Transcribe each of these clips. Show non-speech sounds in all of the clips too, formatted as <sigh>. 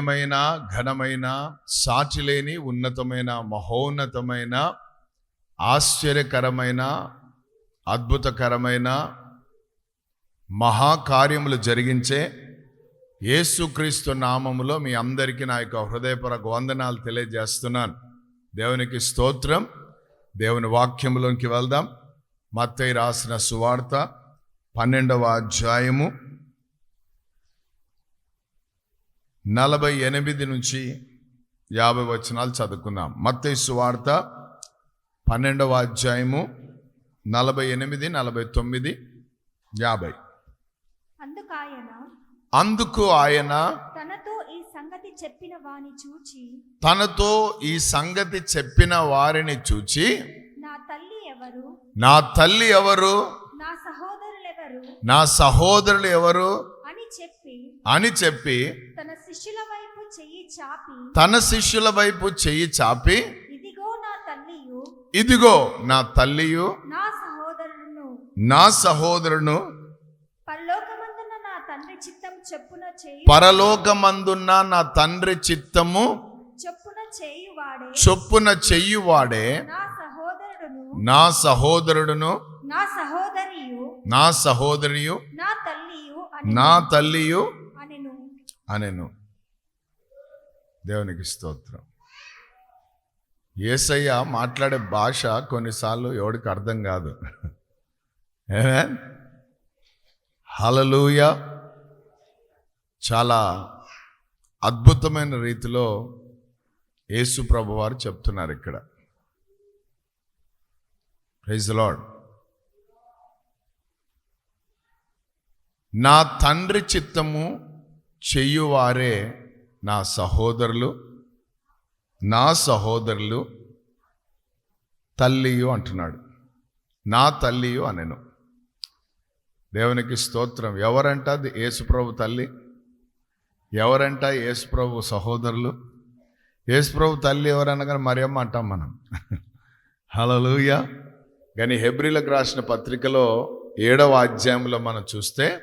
దివ్యమైన ఘనమైన సాటిలేని ఉన్నతమైన మహోన్నతమైన ఆశ్చర్యకరమైన అద్భుతకరమైన మహాకార్యములు జరిగించే యేసుక్రీస్తు నామములో మీ అందరికీ నా యొక్క హృదయపూర్వక వందనాలు తెలియజేస్తున్నాను. దేవునికి స్తోత్రం. దేవుని వాక్యంలోకి వెళ్దాం. మత్తయి రాసిన సువార్త పన్నెండవ అధ్యాయము నలభై ఎనిమిది నుంచి యాభై వచనాలు చదువుకుందాం. మత్తయి సువార్త పన్నెండవ అధ్యాయము నలభై ఎనిమిది నలభై తొమ్మిది యాభై. అందుకు ఆయన తనతో ఈ సంగతి చెప్పిన వాని చూచి తనతో ఈ సంగతి చెప్పిన వారిని చూచి నా తల్లి ఎవరు? నా తల్లి ఎవరు? నా సహోదరులెవరు? నా సహోదరులు ఎవరు? అని చెప్పి అని చెప్పి తన శిష్యుల వైపు చెయ్యి చాపి తన శిష్యుల వైపు చెయ్యి చాపి ఇదిగో నా తల్లియు ఇదిగో నా తల్లియు నా సహోదరులను నా సహోదరును పరలోకమందున నా తండ్రి చిత్తం చెప్పున చేయు పరలోకమందున్న నా తండ్రి చిత్తము చెప్పున చేయువాడే చొప్పున చెయ్యువాడే నా సహోదరుడును నా సహోదరుడును నా సహోదరియు నా సహోదరియు నా తల్లియు నా తల్లియు అనెను. అనెను. దేవునికి స్తోత్రం. ఏసయ్య మాట్లాడే భాష కొన్నిసార్లు ఎవడికి అర్థం కాదు. హలలుయ చాలా అద్భుతమైన రీతిలో యేసు ప్రభు వారు చెప్తున్నారు ఇక్కడ. ప్రైజ్ లాడ్ నా తండ్రి చిత్తము చెయ్యువారే నా సహోదరులు నా సహోదరులు తల్లియు అంటున్నాడు. నా తల్లియు అనెను. దేవునికి స్తోత్రం. ఎవరంట అది? యేసుప్రభు తల్లి? ఎవరంట యేసుప్రభు సహోదరులు? యేసుప్రభు తల్లి ఎవరనగానే మరియమ్మ అంటాం మనం. హలలుయ కానీ హెబ్రిలకు రాసిన పత్రికలో ఏడవ అధ్యాయంలో మనం చూస్తే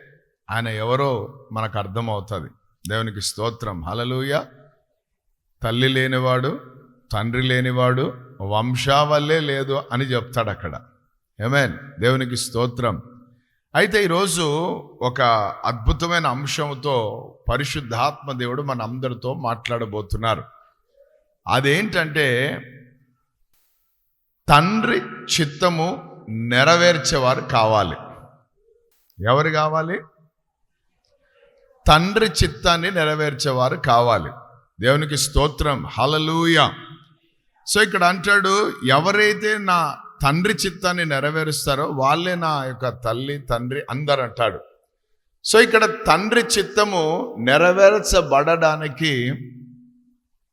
ఆయన ఎవరో మనకు అర్థమవుతుంది. దేవునికి స్తోత్రం. హలలుయ తల్లి లేనివాడు తండ్రి లేనివాడు వంశావల్లే లేదు అని చెప్తాడు అక్కడ ఏమేన్ దేవునికి స్తోత్రం. అయితే ఈరోజు ఒక అద్భుతమైన అంశంతో పరిశుద్ధాత్మ దేవుడు మన అందరితో మాట్లాడబోతున్నారు. అదేంటంటే తండ్రి చిత్తము నెరవేర్చేవారు కావాలి. ఎవరు కావాలి? తండ్రి చిత్తాన్ని నెరవేర్చేవారు కావాలి. దేవునికి స్తోత్రం. హలలూయ సో ఇక్కడ అంటాడు ఎవరైతే నా తండ్రి చిత్తాన్ని నెరవేరుస్తారో వాళ్ళే నా యొక్క తల్లి తండ్రి అందరు అంటాడు. సో ఇక్కడ తండ్రి చిత్తము నెరవేర్చబడడానికి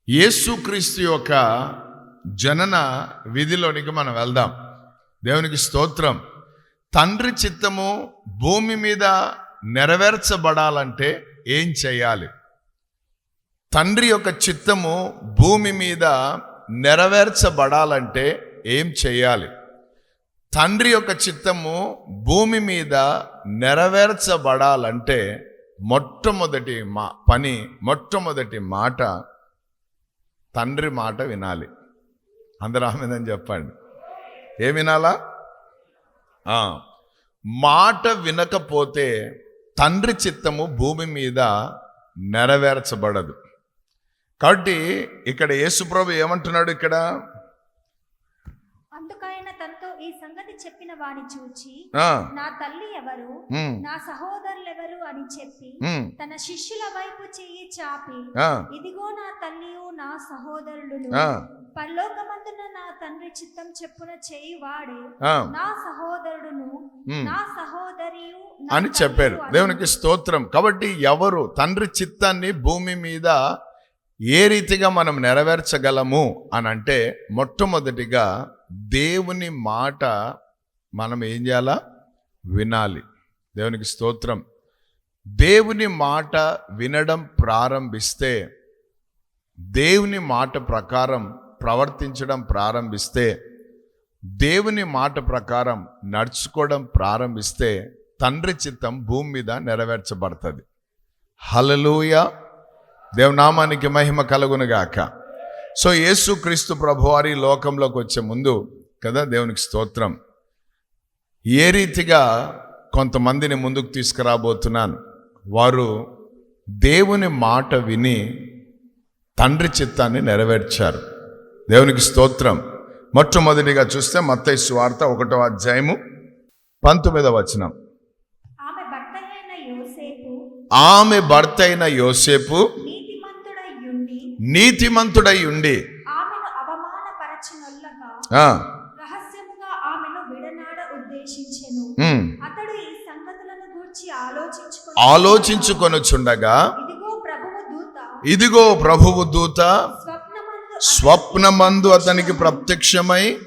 యేసుక్రీస్తు యొక్క జనన విధిలోనికి మనం వెళ్దాం. దేవునికి స్తోత్రం. తండ్రి చిత్తము భూమి మీద నెరవేర్చబడాలంటే ఏం చేయాలి? తండ్రి యొక్క చిత్తము భూమి మీద నెరవేర్చబడాలంటే ఏం చేయాలి? తండ్రి యొక్క చిత్తము భూమి మీద నెరవేర్చబడాలంటే మొట్టమొదటి మా పని మొట్టమొదటి మాట తండ్రి మాట వినాలి. అందరూ ఆమెదని చెప్పండి. ఏ వినాలా? మాట వినకపోతే తండ్రి చిత్తము భూమి మీద నెరవేర్చబడదు. కాబట్టి ఇక్కడ యేసుప్రభు ఏమంటున్నాడు ఇక్కడ అందుకైన తనతో సంగతి చెప్పిన వాని చూచి నా తల్లి ఎవరు? నా సహోదరులెవరు? అని చెప్పి తన శిష్యుల వైపు చెయ్యి చాపి ఇదిగో నా తల్లియు నా సహోదరులను ఆ, పరలోకమందున నా తండ్రి చిత్తం చెప్పున చేయి వాడే నా సహోదరుడును. నా సహోదరియు నా అని చెప్పారు. అని. దేవునికి స్తోత్రం. కాబట్టి ఎవరు తండ్రి చిత్తాన్ని భూమి మీద ఏ రీతిగా మనం నెరవేర్చగలము అని అంటే మొట్టమొదటిగా దేవుని మాట మనం ఏం చేయాలా? వినాలి. దేవునికి స్తోత్రం. దేవుని మాట వినడం ప్రారంభిస్తే దేవుని మాట ప్రకారం ప్రవర్తించడం ప్రారంభిస్తే దేవుని మాట ప్రకారం నడుచుకోవడం ప్రారంభిస్తే తండ్రి చిత్తం భూమి మీద నెరవేర్చబడుతుంది. హలలోయ దేవనామానికి మహిమ కలుగునుగాక. సో యేసుక్రీస్తు ప్రభువారి లోకంలోకి వచ్చే ముందు కదా దేవునికి స్తోత్రం. ఏ రీతిగా కొంతమందిని ముందుకు తీసుకురాబోతున్నాను. వారు దేవుని మాట విని తండ్రి చిత్తాన్ని నెరవేర్చారు. దేవునికి స్తోత్రం. మొట్టమొదటిగా చూస్తే మత్తయి సువార్త ఒకటో అధ్యాయము పంతొమ్మిదవ వచనం. ఆమె భర్త అయిన యోసేపు ఆమె భర్త అయిన యోసేపు నీతిమంతుడై ఉండి నీతిమంతుడై ఉండి. ఆలోచించుకొనుచుండగా ఇదిగో ప్రభువు దూత. స్వప్నమందు అతనికి ప్రత్యక్షమై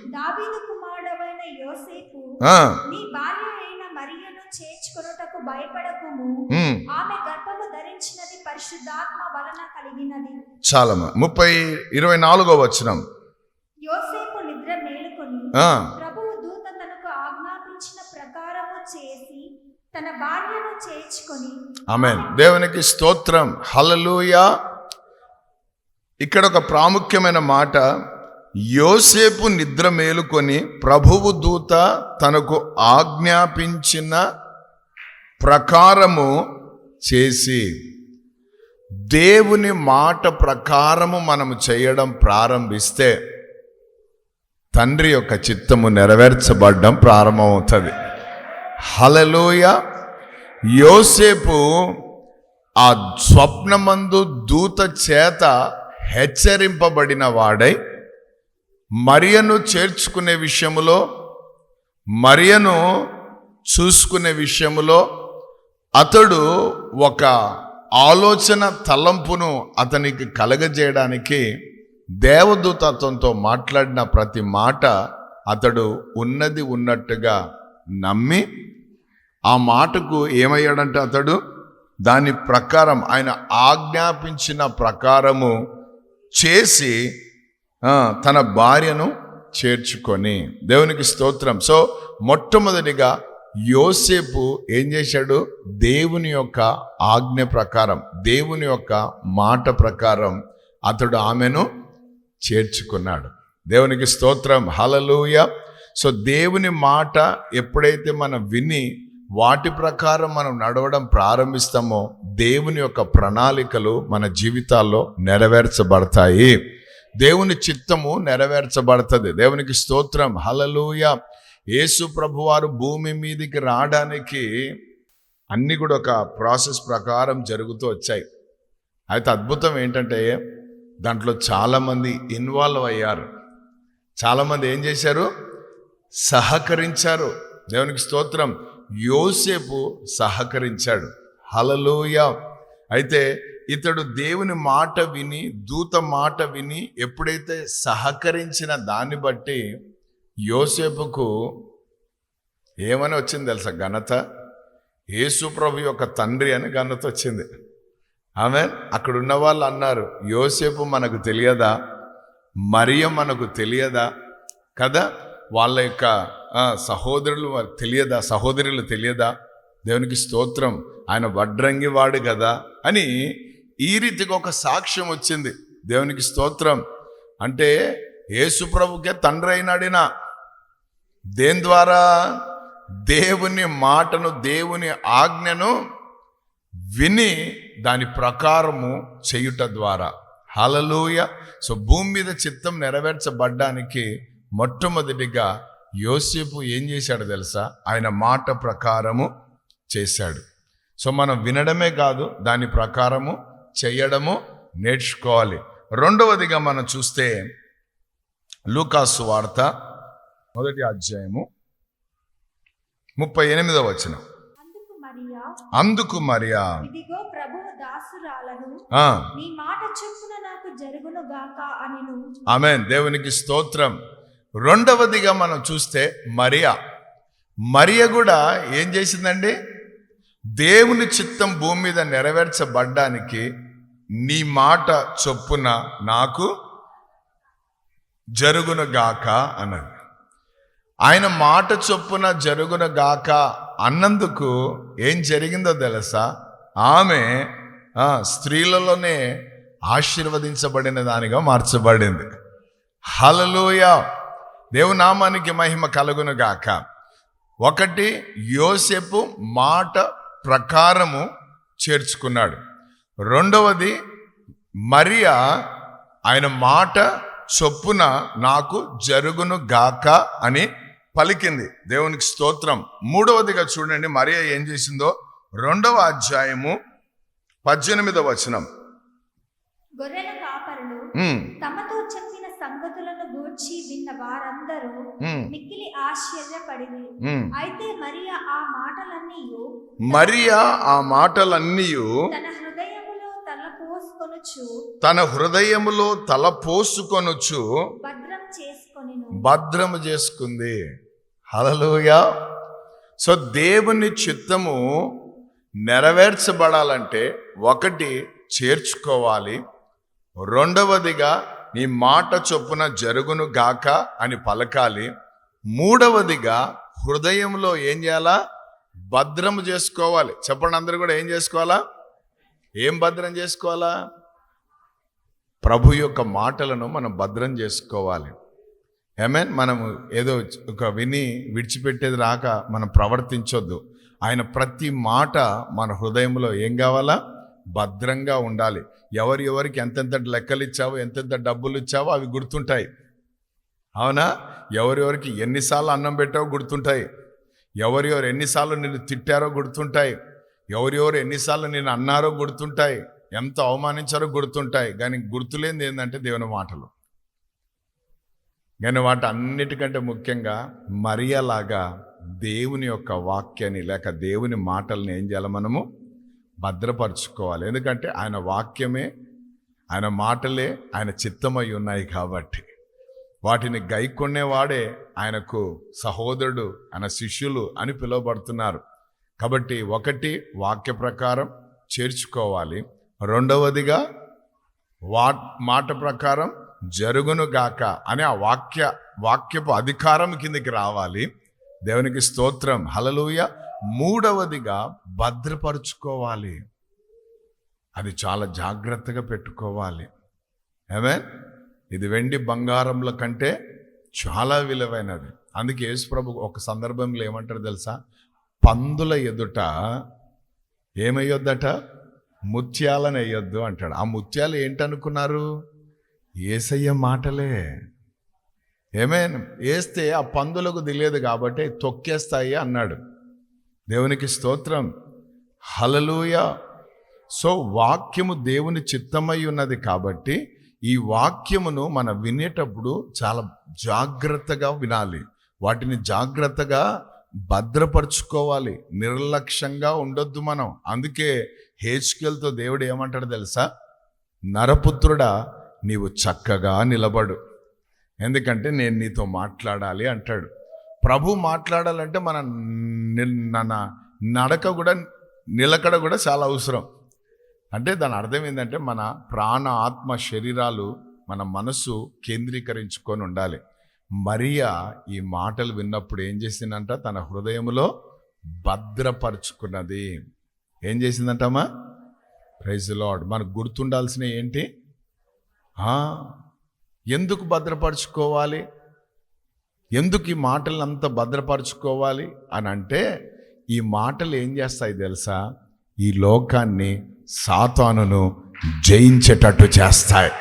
నీ భార్య అయిన మరియను చేర్చుకొనుటకు భయపడకుము. ఆమె పరిశుద్ధాత్మ వలన కలిగినది. ముప్పై ఇరవై నాలుగో వచనం. యోసేపు నిద్ర మేలుకొని ప్రభువు దూత తనకు ఆజ్ఞాపించిన ప్రకారము చేసి తన భార్యను చేర్చుకొని ఆమెన్. దేవునికి స్తోత్రం. హల్లెలూయా. ఇక్కడ ఒక ప్రాముఖ్యమైన మాట. యోసేపు నిద్ర మేలుకొని ప్రభువు దూత తనకు ఆజ్ఞాపించిన ప్రకారము చేసి దేవుని మాట ప్రకారము మనము చేయడం ప్రారంభిస్తే తండ్రి యొక్క చిత్తము నెరవేర్చబడడం ప్రారంభమవుతుంది. హలలోయ యోసేపు ఆ స్వప్నమందు దూత చేత హెచ్చరింపబడిన వాడై మరియను చేర్చుకునే విషయములో మరియను చూసుకునే విషయములో అతడు ఒక ఆలోచన తలంపును అతనికి కలగజేయడానికి దేవదూత అతనితో మాట్లాడిన ప్రతి మాట అతడు ఉన్నది ఉన్నట్టుగా నమ్మి ఆ మాటకు ఏమయ్యాడంటే అతడు దాని ప్రకారం ఆయన ఆజ్ఞాపించిన ప్రకారము చేసి తన భార్యను చేర్చుకొని. దేవునికి స్తోత్రం. సో మొట్టమొదటిగా యోసేపు ఏం చేశాడు? దేవుని యొక్క ఆజ్ఞ ప్రకారం దేవుని యొక్క మాట ప్రకారం అతడు ఆమెను చేర్చుకున్నాడు. దేవునికి స్తోత్రం. హలలుయ సో దేవుని మాట ఎప్పుడైతే మనం విని వాటి ప్రకారం మనం నడవడం ప్రారంభిస్తామో దేవుని యొక్క ప్రణాళికలు మన జీవితాల్లో నెరవేర్చబడతాయి. దేవుని చిత్తము నెరవేర్చబడుతుంది. దేవునికి స్తోత్రం. హలలుయ యేసు ప్రభువారు భూమి మీదికి రావడానికి అన్ని కూడా ఒక ప్రాసెస్ ప్రకారం జరుగుతూ వచ్చాయి. అయితే అద్భుతం ఏంటంటే దాంట్లో చాలామంది ఇన్వాల్వ్ అయ్యారు. చాలామంది ఏం చేశారు? సహకరించారు. దేవునికి స్తోత్రం. యోసేపు సహకరించాడు. హలలోయ అయితే ఇతడు దేవుని మాట విని దూత మాట విని ఎప్పుడైతే సహకరించిన దాన్ని బట్టి యోసేపుకు ఏమని వచ్చింది తెలుసా? ఘనత? యేసుప్రభు యొక్క తండ్రి అని ఘనత వచ్చింది. ఆమె అక్కడున్న వాళ్ళు అన్నారు యోసేపు మనకు తెలియదా? మరియ మనకు తెలియదా? కదా? వాళ్ళ యొక్క సహోదరులు తెలియదా? సహోదరులు తెలియదా? దేవునికి స్తోత్రం ఆయన వడ్రంగి వాడు కదా? అని ఈ రీతిగా ఒక సాక్ష్యం వచ్చింది. దేవునికి స్తోత్రం. అంటే యేసుప్రభుకే తండ్రి అయినాడినా? దేని ద్వారా? దేవుని మాటను దేవుని ఆజ్ఞను విని దాని ప్రకారము చేయుట ద్వారా. హలలోయ సో భూమి మీద చిత్తం నెరవేర్చబడ్డానికి మొట్టమొదటిగా యోసేపు ఏం చేశాడు తెలుసా? ఆయన మాట ప్రకారము చేశాడు. సో మనం వినడమే కాదు దాని ప్రకారము చేయడము నేర్చుకోవాలి. రెండవదిగా మనం చూస్తే లూకాసు వార్త మొదటి అధ్యాయము ముప్పై ఎనిమిదవ వచనం. అందుకు మరియా ఇదిగో ప్రభువు దాసురాలను నీ మాట చొప్పున నాకు జరుగును గాక అనిను ఆమెన్. దేవునికి స్తోత్రం. రెండవదిగా మనం చూస్తే మరియా. మరియ కూడా ఏం చేసిందండి? దేవుని చిత్తం భూమి మీద నెరవేర్చబడ్డానికి నీ మాట చొప్పున నాకు జరుగును గాక అన్నది. ఆయన మాట చొప్పున జరుగున గాక అన్నందుకు ఏం జరిగిందో తెలుసా? ఆమె స్త్రీలలోనే ఆశీర్వదించబడిన దానిగా మార్చబడింది. హలలోయ దేవునామానికి మహిమ కలుగును గాక. ఒకటి యోసెపు మాట ప్రకారము చేర్చుకున్నాడు. రెండవది మరియా ఆయన మాట చొప్పున నాకు జరుగును గాక అని పలికింది. దేవునికి స్తోత్రం. మూడవదిగా చూడండి మరియా ఏం చేసిందో? రెండవ అధ్యాయము పద్దెనిమిదవ వచనం. గొర్రెల కాపరులు తమతో చెప్పిన సంగతులను గూర్చి విన్న వారందరూ మిక్కిలి. అయితే మరియా ఆ మాటలన్నీ మరియా ఆ మాటలన్నీ తన హృదయములో తన హృదయములో తలపోసుకొనొచ్చు భద్రం భద్రము చేసుకుంది. హలలోయ సో దేవుని చిత్తము నెరవేర్చబడాలంటే ఒకటి చేర్చుకోవాలి. రెండవదిగా నీ మాట చొప్పున జరుగును గాక అని పలకాలి. మూడవదిగా హృదయంలో ఏం చేయాలా? భద్రము చేసుకోవాలి. చెప్పండి అందరూ కూడా ఏం చేసుకోవాలా? ఏం భద్రం చేసుకోవాలా? ప్రభు యొక్క మాటలను మనం భద్రం చేసుకోవాలి. ఏమేన్ మనం ఏదో ఒక విని విడిచిపెట్టేది రాక మనం ప్రవర్తించొద్దు. ఆయన ప్రతి మాట మన హృదయంలో ఏం కావాలా? భద్రంగా ఉండాలి. ఎవరు ఎవరికి ఎంతెంత లెక్కలు ఇచ్చావో ఎంతెంత డబ్బులు ఇచ్చావో అవి గుర్తుంటాయి. అవునా? ఎవరెవరికి ఎన్నిసార్లు అన్నం పెట్టావో గుర్తుంటాయి. ఎవరెవరు ఎన్నిసార్లు నిన్ను తిట్టారో గుర్తుంటాయి. ఎవరెవరు ఎన్నిసార్లు నేను అన్నారో గుర్తుంటాయి. ఎంత అవమానించారో గుర్తుంటాయి. కానీ గుర్తులేనిది ఏంటంటే దేవుని మాటలు. కానీ వాటి అన్నిటికంటే ముఖ్యంగా మరియలాగా దేవుని యొక్క వాక్యాన్ని లేక దేవుని మాటల్ని ఏం చేయాలి మనము? భద్రపరచుకోవాలి. ఎందుకంటే ఆయన వాక్యమే ఆయన మాటలే ఆయన చిత్తమై ఉన్నాయి కాబట్టి. వాటిని గైకొనేవాడే ఆయనకు సహోదరుడు ఆయన శిష్యులు అని పిలువబడుతున్నారు. కాబట్టి ఒకటి వాక్య ప్రకారం చేర్చుకోవాలి. రెండవదిగా వా మాట ప్రకారం జరుగును గాక అనే ఆ వాక్య వాక్యపు అధికారం కిందకి రావాలి. దేవునికి స్తోత్రం. హలలుయ మూడవదిగా భద్రపరుచుకోవాలి. అది చాలా జాగ్రత్తగా పెట్టుకోవాలి. ఏమే ఇది వెండి బంగారంల కంటే చాలా విలువైనది. అందుకే యేసుప్రభు ఒక సందర్భంలో ఏమంటారు తెలుసా? పందుల ఎదుట ఏమయ్యొద్దట? ముత్యాలను వేయొద్దు అంటాడు. ఆ ముత్యాలు ఏంటనుకున్నారు? ఏసయ్య మాటలే. ఏమే వేస్తే ఆ పందులకు తెలియదు కాబట్టి తొక్కేస్తాయి అన్నాడు. దేవునికి స్తోత్రం. హలలుయ సో వాక్యము దేవుని చిత్తమై ఉన్నది కాబట్టి ఈ వాక్యమును మనం వినేటప్పుడు చాలా జాగ్రత్తగా వినాలి. వాటిని జాగ్రత్తగా భద్రపరుచుకోవాలి. నిర్లక్ష్యంగా ఉండొద్దు మనం. అందుకే హేచ్కెల్తో దేవుడు ఏమంటాడు తెలుసా? నరపుత్రుడా నీవు చక్కగా నిలబడు. ఎందుకంటే నేను నీతో మాట్లాడాలి అంటాడు. ప్రభు మాట్లాడాలంటే మన నిల్- నడక కూడా నిలకడ కూడా చాలా అవసరం. అంటే దాని అర్థం ఏంటంటే మన ప్రాణ ఆత్మ శరీరాలు మన మనసు కేంద్రీకరించుకొని ఉండాలి. మరియా ఈ మాటలు విన్నప్పుడు ఏం చేసిందంట? తన హృదయంలో భద్రపరుచుకున్నది. ఏం చేసిందంటమ్మా? ప్రైజ్ లాడ్ మనకు గుర్తుండాల్సిన ఏంటి? ఎందుకు భద్రపరచుకోవాలి? ఎందుకు ఈ మాటలను అంత భద్రపరచుకోవాలి అని అంటే ఈ మాటలు ఏం చేస్తాయి తెలుసా? ఈ లోకాన్ని సాతానును జయించేటట్టు చేస్తాయి.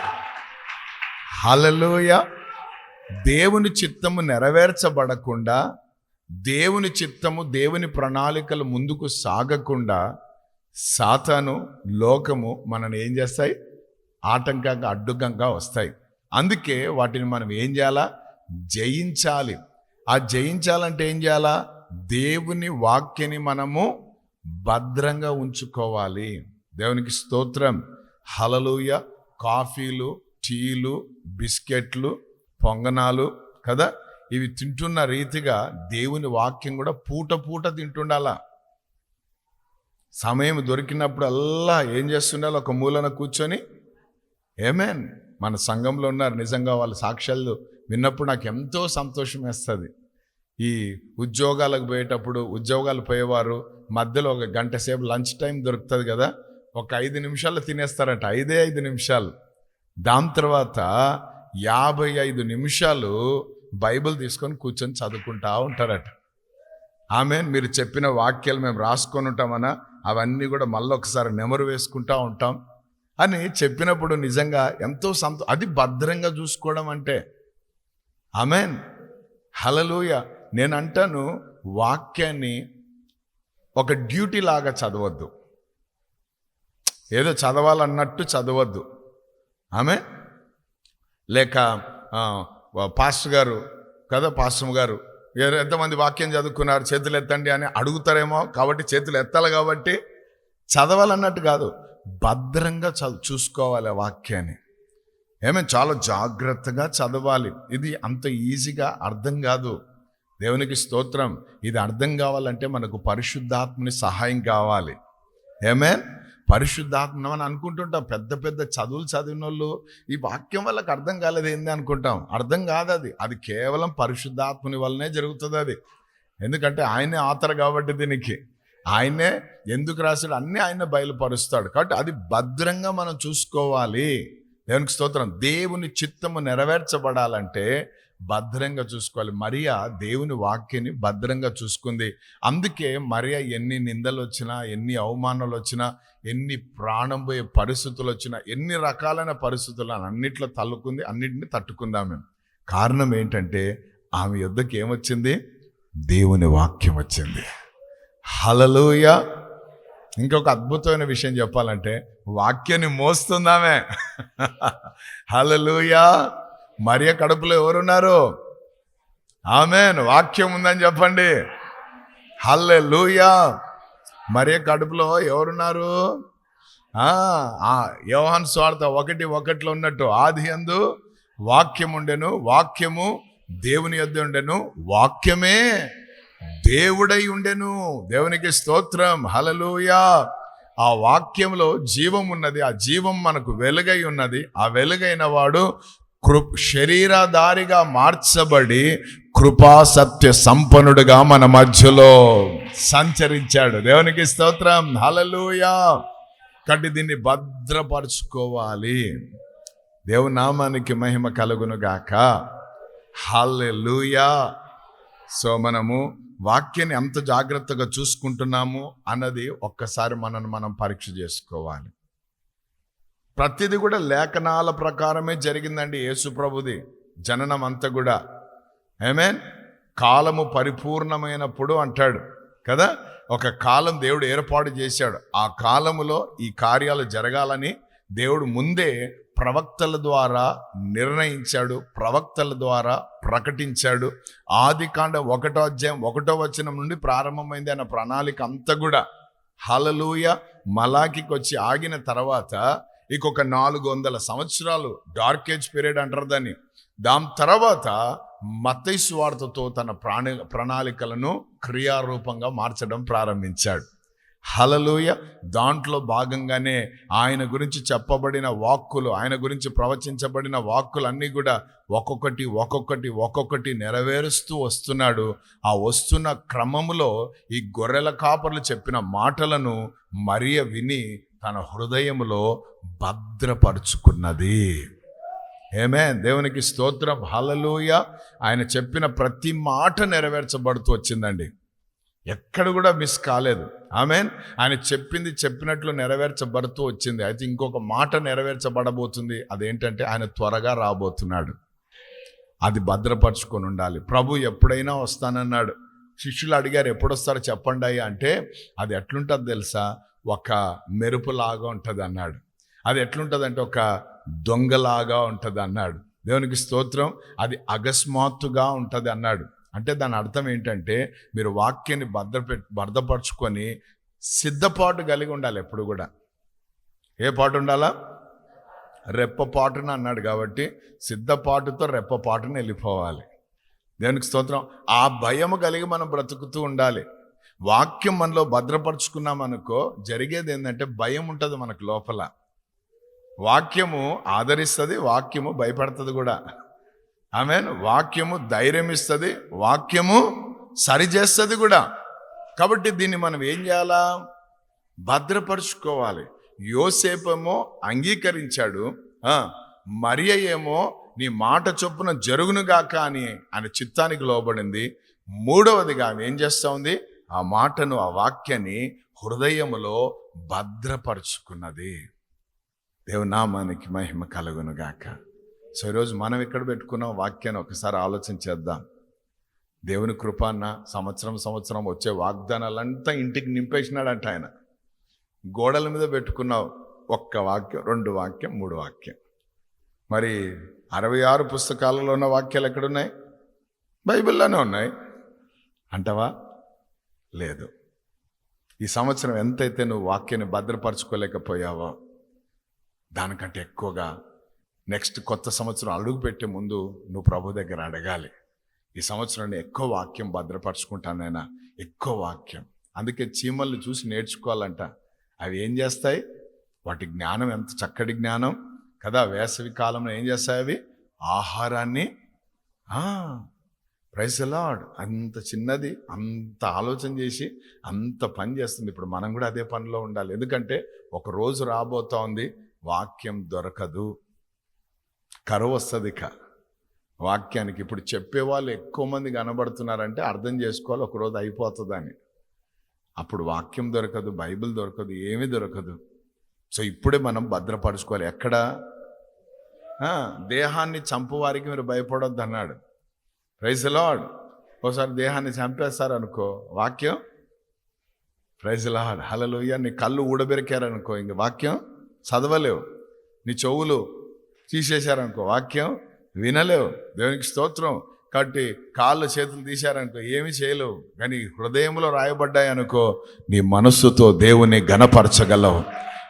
హలలోయ దేవుని చిత్తము నెరవేర్చబడకుండా దేవుని చిత్తము దేవుని ప్రణాళికలు ముందుకు సాగకుండా సాతాను లోకము మనని ఏం చేస్తాయి? ఆటంకంగా అడ్డుకంగా వస్తాయి. అందుకే వాటిని మనం ఏం చేయాలా? జయించాలి. ఆ జయించాలంటే ఏం చేయాలా? దేవుని వాక్యని మనము భద్రంగా ఉంచుకోవాలి. దేవునికి స్తోత్రం. హలలుయ కాఫీలు టీలు బిస్కెట్లు పొంగనాలు కదా? ఇవి తింటున్న రీతిగా దేవుని వాక్యం కూడా పూట పూట తింటుండాలా? సమయం దొరికినప్పుడు అల్లా ఏం చేస్తుండాలి? ఒక మూలన కూర్చొని ఏమేన్ మన సంఘంలో ఉన్నారు. నిజంగా వాళ్ళ సాక్ష్యాలు విన్నప్పుడు నాకు ఎంతో సంతోషం వేస్తుంది. ఈ ఉద్యోగాలకు పోయేటప్పుడు ఉద్యోగాలు పోయేవారు మధ్యలో ఒక గంట సేపు లంచ్ టైం దొరుకుతుంది కదా ఒక ఐదు నిమిషాలు తినేస్తారట. ఐదే ఐదు నిమిషాలు. దాని తర్వాత యాభై ఐదు నిమిషాలు బైబిల్ తీసుకొని కూర్చొని చదువుకుంటా ఉంటారట. ఆమె మీరు చెప్పిన వాక్యాలు మేము రాసుకొని ఉంటామన్నా అవన్నీ కూడా మళ్ళీ ఒకసారి నెమరు వేసుకుంటా ఉంటాం. అని చెప్పినప్పుడు నిజంగా ఎంతో సంతో అది భద్రంగా చూసుకోవడం అంటే ఆమెన్. హలలోయ నేను అంటాను వాక్యాన్ని ఒక డ్యూటీ లాగా చదవద్దు. ఏదో చదవాలన్నట్టు చదవద్దు. ఆమె లేక పాస్టర్ గారు కదా పాస్టర్ గారు ఎంతమంది వాక్యం చదువుకున్నారు చేతులు ఎత్తండి అని అడుగుతారేమో కాబట్టి చేతులు ఎత్తాలి కాబట్టి చదవాలన్నట్టు కాదు. భద్రంగా చదువు చూసుకోవాలి ఆ వాక్యాన్ని. ఏమైనా చాలా జాగ్రత్తగా చదవాలి. ఇది అంత ఈజీగా అర్థం కాదు. దేవునికి స్తోత్రం. ఇది అర్థం కావాలంటే మనకు పరిశుద్ధాత్మని సహాయం కావాలి. ఏమే పరిశుద్ధాత్మ అని అనుకుంటుంటాం. పెద్ద పెద్ద చదువులు చదివిన వాళ్ళు ఈ వాక్యం వాళ్ళకి అర్థం కాలేదు ఏంది అనుకుంటాం. అర్థం కాదు అది. అది కేవలం పరిశుద్ధాత్మని వల్లనే జరుగుతుంది అది. ఎందుకంటే ఆయనే ఆతర కాబట్టి దీనికి. ఆయనే ఎందుకు రాశాడు? అన్నీ ఆయన బయలుపరుస్తాడు. కాబట్టి అది భద్రంగా మనం చూసుకోవాలి. దేవునికి స్తోత్రం. దేవుని చిత్తము నెరవేర్చబడాలంటే భద్రంగా చూసుకోవాలి. మరియా దేవుని వాక్యాన్ని భద్రంగా చూసుకుంది. అందుకే మరియా ఎన్ని నిందలు వచ్చినా ఎన్ని అవమానాలు వచ్చినా ఎన్ని ప్రాణం పోయే పరిస్థితులు వచ్చినా ఎన్ని రకాలైన పరిస్థితులు అన్నిట్లో తల్లుకుంది అన్నిటిని తట్టుకుందాం మేము. కారణం ఏంటంటే ఆమె యుద్ధకి ఏమొచ్చింది దేవుని వాక్యం వచ్చింది. హలలుయ ఇంకొక అద్భుతమైన విషయం చెప్పాలంటే వాక్యాన్ని మోస్తుందామే <laughs> హలలుయ మరియ కడుపులో ఎవరున్నారు? ఆమెన్. వాక్యం ఉందని చెప్పండి. హల్లే లూయ మరియ కడుపులో ఎవరున్నారు? యోహన్ యోహాన్ స్వార్థ ఒకటి ఒకటిలో ఉన్నట్టు ఆది అందు వాక్యం ఉండెను వాక్యము దేవుని యొద్ద ఉండెను వాక్యమే. దేవుడై ఉండెను. దేవునికి స్తోత్రం. హలలుయా ఆ వాక్యంలో జీవం ఉన్నది. ఆ జీవం మనకు వెలుగై ఉన్నది. ఆ వెలుగైన వాడు కృ శరీరధారిగా మార్చబడి కృపా సత్య సంపన్నుడుగా మన మధ్యలో సంచరించాడు. దేవునికి స్తోత్రం. హలలుయా కాబట్టి దీన్ని భద్రపరుచుకోవాలి. దేవునామానికి మహిమ కలుగును గాక. హల్లెలూయా. సో మనము వాక్యాన్ని ఎంత జాగ్రత్తగా చూసుకుంటున్నాము అన్నది ఒక్కసారి మనను మనం పరీక్ష చేసుకోవాలి. ప్రతిదీ కూడా లేఖనాల ప్రకారమే జరిగిందండి యేసు ప్రభుది జననం అంతా కూడా. ఏమేన్ కాలము పరిపూర్ణమైనప్పుడు అంటాడు కదా ఒక కాలం దేవుడు ఏర్పాటు చేశాడు. ఆ కాలములో ఈ కార్యాలు జరగాలని దేవుడు ముందే ప్రవక్తల ద్వారా నిర్ణయించాడు ప్రవక్తల ద్వారా ప్రకటించాడు. ఆది కాండ ఒకటో అధ్యాయం ఒకటో వచనం నుండి ప్రారంభమైంది అన్న ప్రణాళిక అంతా కూడా. హలలుయ మలాకికి వచ్చి ఆగిన తర్వాత ఇకొక నాలుగు వందల సంవత్సరాలు డార్క్ ఏజ్ పీరియడ్ అంటారు దాన్ని. దాని తర్వాత మత్తైసు వార్తతో తన ప్రాణ ప్రణాళికలను క్రియారూపంగా మార్చడం ప్రారంభించాడు. హలలోయ దాంట్లో భాగంగానే ఆయన గురించి చెప్పబడిన వాక్కులు ఆయన గురించి ప్రవచించబడిన వాక్కులు అన్నీ కూడా ఒక్కొక్కటి ఒక్కొక్కటి ఒక్కొక్కటి నెరవేరుస్తూ వస్తున్నాడు. ఆ వస్తున్న క్రమములో ఈ గొర్రెల కాపర్లు చెప్పిన మాటలను మరియ విని తన హృదయంలో భద్రపరుచుకున్నది. ఏమే దేవునికి స్తోత్రం. హలలోయ ఆయన చెప్పిన ప్రతి మాట నెరవేర్చబడుతూ వచ్చిందండి. ఎక్కడ కూడా మిస్ కాలేదు. ఆమెన్ ఆయన చెప్పింది చెప్పినట్లు నెరవేర్చబడుతూ వచ్చింది. అయితే ఇంకొక మాట నెరవేర్చబడబోతుంది. అదేంటంటే ఆయన త్వరగా రాబోతున్నాడు. అది భద్రపరుచుకొని ఉండాలి. ప్రభు ఎప్పుడైనా వస్తానన్నాడు. శిష్యులు అడిగారు ఎప్పుడు వస్తారో చెప్పండి అయ్యా. అంటే అది ఎట్లుంటుంది తెలుసా? ఒక మెరుపులాగా ఉంటుంది అన్నాడు. అది ఎట్లుంటుంది ఒక దొంగలాగా ఉంటుంది అన్నాడు. దేవునికి స్తోత్రం. అది అకస్మాత్తుగా ఉంటుంది అన్నాడు. అంటే దాని అర్థం ఏంటంటే మీరు వాక్యాన్ని భద్రపె భద్రపరుచుకొని సిద్ధపాటు కలిగి ఉండాలి ఎప్పుడు కూడా. ఏ పాటు ఉండాలా? రెప్పపాటున అన్నాడు కాబట్టి సిద్ధపాటుతో రెప్పపాటున వెళ్ళిపోవాలి. దేవునికి స్తోత్రం. ఆ భయం కలిగి మనం బ్రతుకుతూ ఉండాలి. వాక్యం మనలో భద్రపరుచుకున్నాం అనుకో జరిగేది ఏంటంటే భయం ఉంటుంది మనకు లోపల. వాక్యము ఆదరిస్తుంది వాక్యము భయపడుతుంది కూడా. ఆమె వాక్యము ధైర్యం ఇస్తుంది వాక్యము సరిచేస్తుంది కూడా. కాబట్టి దీన్ని మనం ఏం చేయాలా? భద్రపరుచుకోవాలి. యోసేపేమో అంగీకరించాడు. మరియ ఏమో నీ మాట చొప్పున జరుగునుగాక అని ఆయన చిత్తానికి లోబడింది. మూడవదిగా ఆమె ఏం చేస్తా ఉంది? ఆ మాటను ఆ వాక్యాన్ని హృదయములో భద్రపరుచుకున్నది. దేవునామానికి మహిమ కలుగునుగాక. సో ఈరోజు మనం ఎక్కడ పెట్టుకున్నాం వాక్యాన్ని ఒకసారి ఆలోచన చేద్దాం. దేవుని కృపాన్న సంవత్సరం సంవత్సరం వచ్చే వాగ్దానాలంతా ఇంటికి నింపేసినాడంట ఆయన. గోడల మీద పెట్టుకున్నావు ఒక్క వాక్యం రెండు వాక్యం మూడు వాక్యం. మరి అరవై ఆరు పుస్తకాలలో ఉన్న వాక్యాలు ఎక్కడున్నాయి? బైబిల్లోనే ఉన్నాయి. అంటావా? లేదు. ఈ సంవత్సరం ఎంతైతే నువ్వు వాక్యాన్ని భద్రపరచుకోలేకపోయావో దానికంటే ఎక్కువగా నెక్స్ట్ కొత్త సంవత్సరం అడుగు పెట్టే ముందు నువ్వు ప్రభు దగ్గర అడగాలి. ఈ సంవత్సరాన్ని ఎక్కువ వాక్యం భద్రపరచుకుంటానైనా ఎక్కువ వాక్యం. అందుకే చీమల్ని చూసి నేర్చుకోవాలంట. అవి ఏం చేస్తాయి? వాటి జ్ఞానం ఎంత చక్కటి జ్ఞానం. కదా వేసవి కాలంలో ఏం చేస్తాయి అవి? ఆహారాన్ని. ప్రైస్ లాడ్ అంత చిన్నది అంత ఆలోచన చేసి అంత పని చేస్తుంది. ఇప్పుడు మనం కూడా అదే పనిలో ఉండాలి. ఎందుకంటే ఒక రోజు రాబోతా ఉంది వాక్యం దొరకదు. కరువు వస్తుంది ఇక. వాక్యానికి ఇప్పుడు చెప్పేవాళ్ళు ఎక్కువ మంది కనబడుతున్నారంటే అర్థం చేసుకోవాలి ఒకరోజు అయిపోతుందని. అప్పుడు వాక్యం దొరకదు బైబిల్ దొరకదు ఏమీ దొరకదు. సో ఇప్పుడే మనం భద్రపరుచుకోవాలి. ఎక్కడ? దేహాన్ని చంపువారికి మీరు భయపడొద్దు అన్నాడు. ప్రైజ్ లాడ్ ఒకసారి దేహాన్ని చంపేస్తారు అనుకో వాక్యం ప్రైజ్ లాడ్ హలలుయ్య నీ కళ్ళు ఊడబెరికారనుకో ఇంక వాక్యం? చదవలేవు. నీ చెవులు తీసేశారనుకో వాక్యం వినలేవు. దేవునికి స్తోత్రం. కాబట్టి కాళ్ళు చేతులు తీశారనుకో ఏమి చేయలేవు. కానీ హృదయంలో రాయబడ్డాయి అనుకో నీ మనస్సుతో దేవుని గణపరచగలవు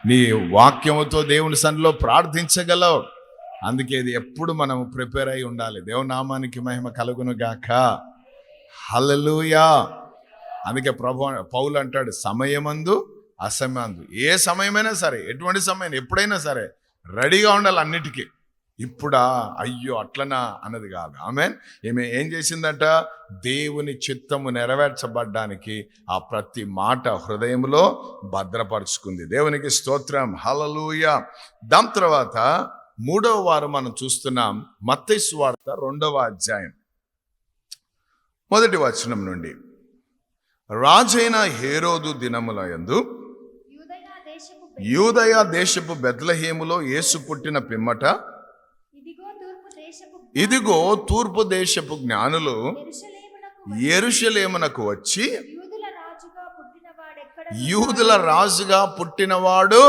నీ వాక్యముతో దేవుని సన్నిలో ప్రార్థించగలవు. అందుకే ఇది ఎప్పుడు మనం ప్రిపేర్ అయి ఉండాలి. దేవునామానికి మహిమ కలుగును గాక. హల్లెలూయా. అందుకే ప్రభు పౌలు అంటాడు సమయమందు అసమయందు. ఏ సమయమైనా సరే ఎటువంటి సమయం ఎప్పుడైనా సరే రెడీగా ఉండాలి అన్నిటికీ. ఇప్పుడా? అయ్యో అట్లనా? అన్నది కాదు. ఆమె ఈమె ఏం చేసిందట? దేవుని చిత్తము నెరవేర్చబడ్డానికి ఆ ప్రతి మాట హృదయంలో భద్రపరుచుకుంది. దేవునికి స్తోత్రం. హలలుయ దాని తర్వాత మూడవ వారం మనం చూస్తున్నాం మత్తైసు వార్త రెండవ అధ్యాయం. మొదటి వచనం నుండి. రాజైన హేరోదు దినముల యందు యూదయ దేశపు బెత్లహేములో యేసు పుట్టిన పిమ్మట ఇదిగో తూర్పు దేశపు జ్ఞానులు. ఎరుషలేమునకు వచ్చి యూదుల రాజుగా పుట్టినవాడు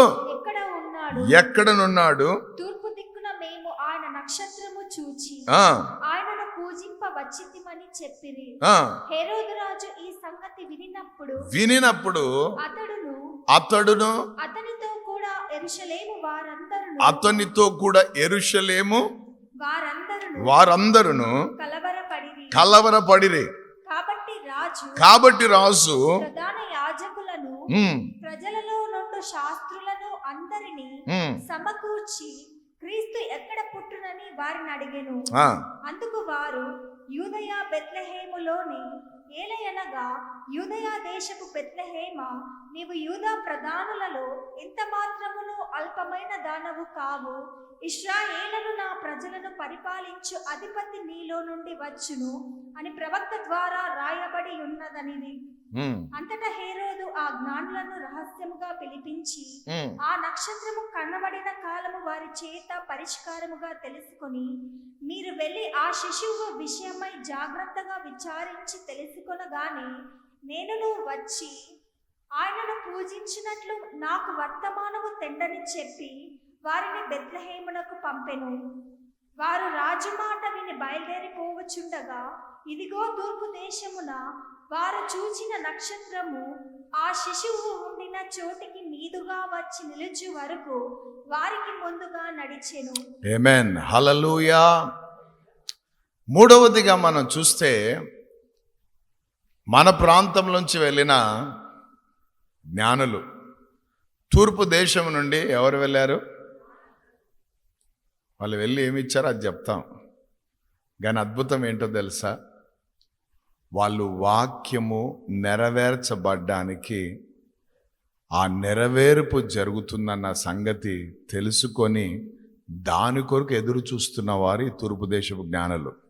ఎక్కడనున్నాడు? వినినప్పుడు వినినప్పుడు అతడును అతనితో కూడా ఎరుషలేము వారందరూ అతనితో కూడా ఎరుషలేము వారందరూ వారందరును కలవరపడిరి. కలవరపడిరి. కాబట్టి రాజు కాబట్టి రాజు ప్రధాన యాజకులను ప్రజలలో నుండి శాస్త్రులను అందరినీ సమకూర్చి క్రీస్తు ఎక్కడ పుట్టునని వారిని అడిగెను. అందుకు వారు యూదయ బెత్లెహేములోని ఏలయనగా యూదయ దేశపు బెత్లెహేమ నీవు యూదా ప్రధానులలో ఎంత మాత్రమును అల్పమైన దానవు కావు? ఇస్రాయేలను నా ప్రజలను పరిపాలించు అధిపతి నీలో నుండి వచ్చును అని ప్రవక్త ద్వారా రాయబడి ఉన్నదనిది. అంతటా హేరోదు ఆ జ్ఞానులను రహస్యముగా పిలిపించి ఆ నక్షత్రము కనబడిన కాలము వారి చేత పరిష్కారముగా తెలుసుకొని మీరు వెళ్ళి ఆ శిశువు విషయమై జాగ్రత్తగా విచారించి తెలుసుకొనగానే నేనును వచ్చి ఆయనను పూజించినట్లు నాకు వర్తమానము తెండని చెప్పి వారిని బెత్లహేమునకు పంపెను. వారు రాజు మాట విని బయలుదేరిపోవచుండగా ఇదిగో తూర్పు దేశమున వారు చూచిన నక్షత్రము ఆ శిశువు ఉండిన చోటికి మీదుగా వచ్చి నిలుచు వరకు వారికి ముందుగా నడిచెను. హలలుయా మూడవదిగా మనం చూస్తే మన ప్రాంతంలోంచి వెళ్ళిన జ్ఞానులు. తూర్పు దేశం నుండి ఎవరు వెళ్ళారు? వాళ్ళు వెళ్ళి ఏమి ఇచ్చారో అది చెప్తాం. కానీ అద్భుతం ఏంటో తెలుసా? వాళ్ళు వాక్యము నెరవేర్చబడ్డానికి ఆ నెరవేర్పు జరుగుతుందన్న సంగతి తెలుసుకొని దాని కొరకు ఎదురు చూస్తున్న వారి తూర్పు దేశపు జ్ఞానులు.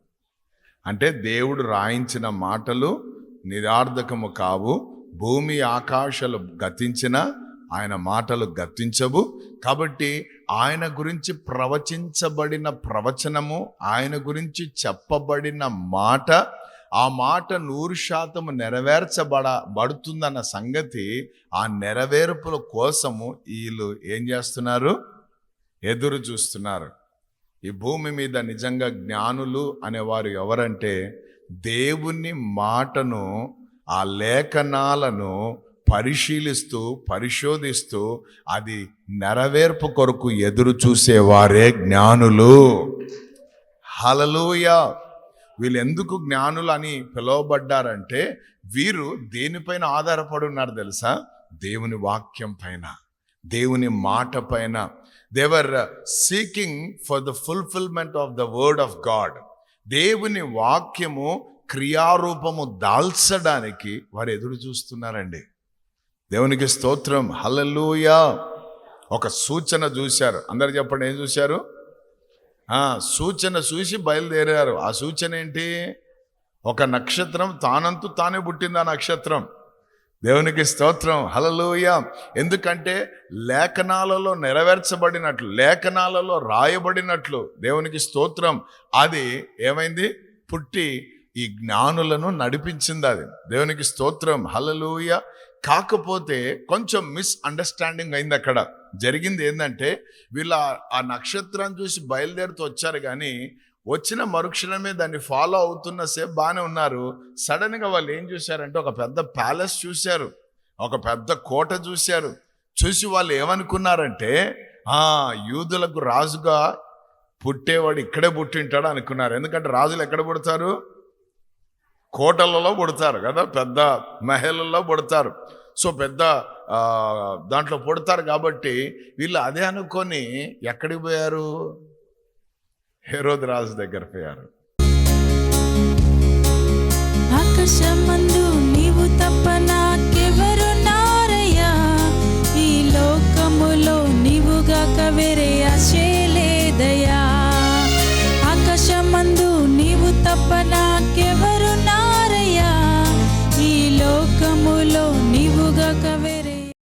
అంటే దేవుడు రాయించిన మాటలు నిరార్థకము కావు. భూమి ఆకాశాలు గతించిన ఆయన మాటలు గతించవు. కాబట్టి ఆయన గురించి ప్రవచించబడిన ప్రవచనము ఆయన గురించి చెప్పబడిన మాట ఆ మాట నూరు శాతము నెరవేర్చబడబడుతుందన్న సంగతి ఆ నెరవేర్పుల కోసము వీళ్ళు ఏం చేస్తున్నారు? ఎదురు చూస్తున్నారు. ఈ భూమి మీద నిజంగా జ్ఞానులు అనేవారు ఎవరంటే దేవుని మాటను ఆ లేఖనాలను పరిశీలిస్తూ పరిశోధిస్తూ అది నెరవేర్పు కొరకు ఎదురు చూసేవారే జ్ఞానులు. హలలుయ వీళ్ళు ఎందుకు జ్ఞానులు అని పిలువబడ్డారంటే వీరు దేనిపైన ఆధారపడి ఉన్నారు తెలుసా? దేవుని వాక్యం పైన దేవుని మాట పైన. They are seeking for the fulfilment of the word of God దేవుని వాక్యము క్రియారూపము దాల్చడానికి వారు ఎదురు చూస్తున్నారండి. దేవునికి స్తోత్రం. హలలుయా ఒక సూచన చూశారు. అందరు చెప్పండి ఏం చూశారు? సూచన చూసి బయలుదేరారు. ఆ సూచన ఏంటి? ఒక నక్షత్రం తానంతు తానే పుట్టింది ఆ నక్షత్రం. దేవునికి స్తోత్రం. హలలోయ ఎందుకంటే లేఖనాలలో నెరవేర్చబడినట్లు లేఖనాలలో రాయబడినట్లు దేవునికి స్తోత్రం. అది ఏమైంది? పుట్టి ఈ జ్ఞానులను నడిపించింది అది. దేవునికి స్తోత్రం. హలలోయ కాకపోతే కొంచెం మిస్అండర్స్టాండింగ్ అయింది అక్కడ. జరిగింది ఏంటంటే వీళ్ళ ఆ నక్షత్రం చూసి బయలుదేరుతూ వచ్చారు కానీ వచ్చిన మరుక్షణమే దాన్ని ఫాలో అవుతున్న సేపు బాగానే ఉన్నారు. సడన్గా వాళ్ళు ఏం చూశారంటే ఒక పెద్ద ప్యాలెస్ చూశారు. ఒక పెద్ద కోట చూశారు. చూసి వాళ్ళు ఏమనుకున్నారంటే ఆ యూదులకు రాజుగా పుట్టేవాడు ఇక్కడే పుట్టింటాడు అనుకున్నారు. ఎందుకంటే రాజులు ఎక్కడ పుడతారు? కోటలలో పుడతారు కదా పెద్ద మహిళల్లో పుడతారు. సో పెద్ద దాంట్లో పుడతారు కాబట్టి వీళ్ళు అదే అనుకొని ఎక్కడికి పోయారు? హెరోద్ రాజు దగ్గర పోయారు. ఆకాశమందు నీవు తప్ప నాకెవరున్నారయ్యా ఈ లోకములో నీవుగాక వేరే ఆశలేదయ్యా ఆకాశమందు నీవు తప్ప